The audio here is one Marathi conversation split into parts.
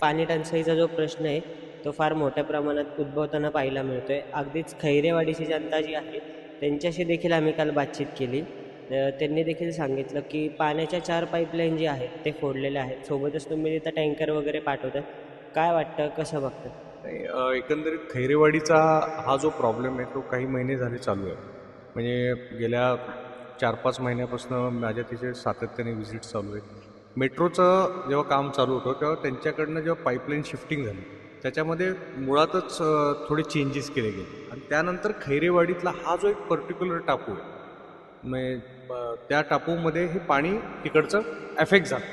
पाणी टंचाईचा जो प्रश्न आहे तो फार मोठ्या प्रमाणात उद्भवताना पाहायला मिळतो आहे अगदीच खैरेवाडीची जनता जी आहे त्यांच्याशी देखील आम्ही काल बातचीत केली. त्यांनी देखील सांगितलं की पाण्याच्या चार पाईपलाईन जे आहेत ते फोडलेले आहेत. सोबतच तुम्ही तिथं टँकर वगैरे पाठवतात. काय वाटतं? कसं बघतं नाही, एकंदरीत खैरेवाडीचा हा जो प्रॉब्लेम आहे तो काही महिने झाले चालू आहे. म्हणजे गेल्या चार पाच महिन्यापासून माझ्या तिथे सातत्याने व्हिजिट चालू आहे मेट्रोचं जेव्हा काम चालू होतं तेव्हा त्यांच्याकडनं जेव्हा पाईपलाईन शिफ्टिंग झाली त्याच्यामध्ये मुळातच थोडे चेंजेस केले गेले. आणि त्यानंतर खैरेवाडीतला हा जो एक पर्टिक्युलर टापू आहे म्हणजे त्या टापूमध्ये हे पाणी तिकडचं एफेक्ट झालं.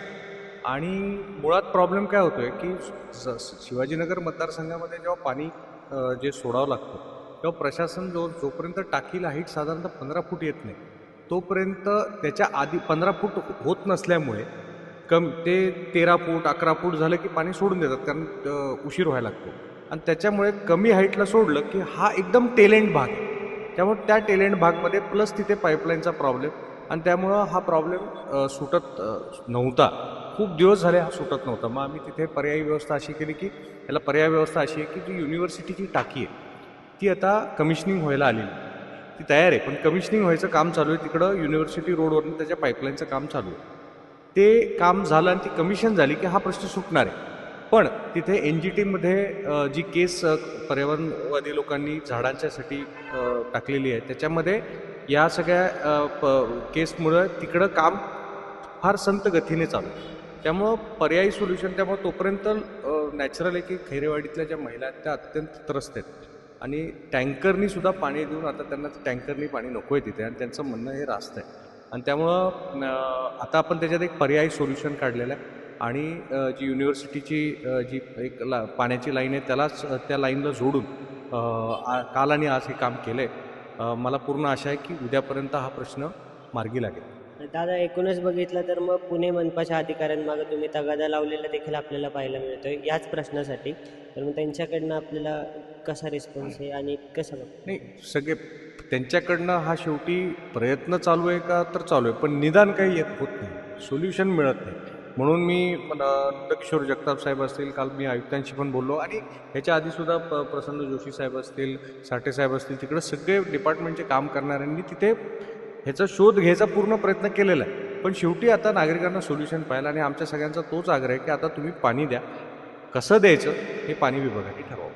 आणि मुळात प्रॉब्लेम काय होतो आहे की शिवाजीनगर मतदारसंघामध्ये जेव्हा पाणी जे सोडावं लागतं तेव्हा प्रशासन जो जोपर्यंत टाकीला हाईट साधारणतः पंधरा फूट येत नाही तोपर्यंत त्याच्या आधी पंधरा फूट होत नसल्यामुळे कम ते तेरा फूट अकरा फूट झालं की पाणी सोडून देतात कारण उशीर व्हायला लागतो. आणि त्याच्यामुळे कमी हाईटला सोडलं की हा एकदम टेलेंट भाग आहे. त्यामुळे त्या टेलेंट भागमध्ये प्लस तिथे पाईपलाईनचा प्रॉब्लेम आणि त्यामुळं हा प्रॉब्लेम सुटत नव्हता. खूप दिवस झाले हा सुटत नव्हता. मग आम्ही तिथे पर्यायी व्यवस्था अशी केली की याला पर्यायी व्यवस्था अशी आहे की जी युनिव्हर्सिटीची टाकी आहे. ती आता कमिशनिंग व्हायला आलेली ती तयार आहे पण कमिशनिंग व्हायचं काम चालू आहे. तिकडं युनिव्हर्सिटी रोडवरून त्याच्या पाईपलाईनचं काम चालू आहे. ते काम झालं आणि ती कमिशन झाली की हा प्रश्न सुटणार आहे. पण तिथे एन जी टीमध्ये जी केस पर्यावरणवादी लोकांनी झाडांच्यासाठी टाकलेली आहे त्याच्यामध्ये या सगळ्या प केसमुळं तिकडं काम फार संत गतीने चालू आहे. त्यामुळं पर्यायी सोल्युशन त्यामुळं तोपर्यंत नॅचरल आहे की खैरेवाडीतल्या ज्या महिला आहेत त्या अत्यंत त्रस्त आहेत. आणि टँकरनी सुद्धा पाणी देऊन आता त्यांना टँकरनी पाणी नको आहे तिथे आणि त्यांचं म्हणणं हे रास्त आहे. आणि त्यामुळं आता आपण त्याच्यात एक पर्यायी सोल्युशन काढलेलं आहे. आणि जी युनिव्हर्सिटीची जी एक ला पाण्याची लाईन आहे त्यालाच त्या लाईनला जोडून काल आणि आज हे काम केलं आहे मला पूर्ण आशा आहे की उद्यापर्यंत हा प्रश्न मार्गी लागेल. दादा एकूणच बघितलं तर मग पुणे मनपाच्या अधिकाऱ्यांमागे तुम्ही तगादा लावलेला देखील आपल्याला पाहायला मिळतोय याच प्रश्नासाठी. तर मग त्यांच्याकडनं आपल्याला कसा रिस्पॉन्स आहे आणि कसं बघतो? नाही सगळे त्यांच्याकडनं हा शेवटी प्रयत्न चालू आहे का तर चालू आहे पण निदान काही येत होत नाही सोल्युशन मिळत नाही. म्हणून मी नंदकिशोर जगताप साहेब असतील काल मी आयुक्तांशी पण बोललो आणि ह्याच्या आधीसुद्धा प प्रसन्न जोशी साहेब असतील साठे साहेब असतील तिकडे सगळे डिपार्टमेंटचे काम करणाऱ्यांनी तिथे ह्याचा शोध घ्यायचा पूर्ण प्रयत्न केलेला आहे. पण शेवटी आता नागरिकांना सोल्युशन पाहिलं आणि आमच्या सगळ्यांचा तोच आग्रह आहे की आता तुम्ही पाणी द्या. कसं द्यायचं हे पाणी विभागाने ठरवावं.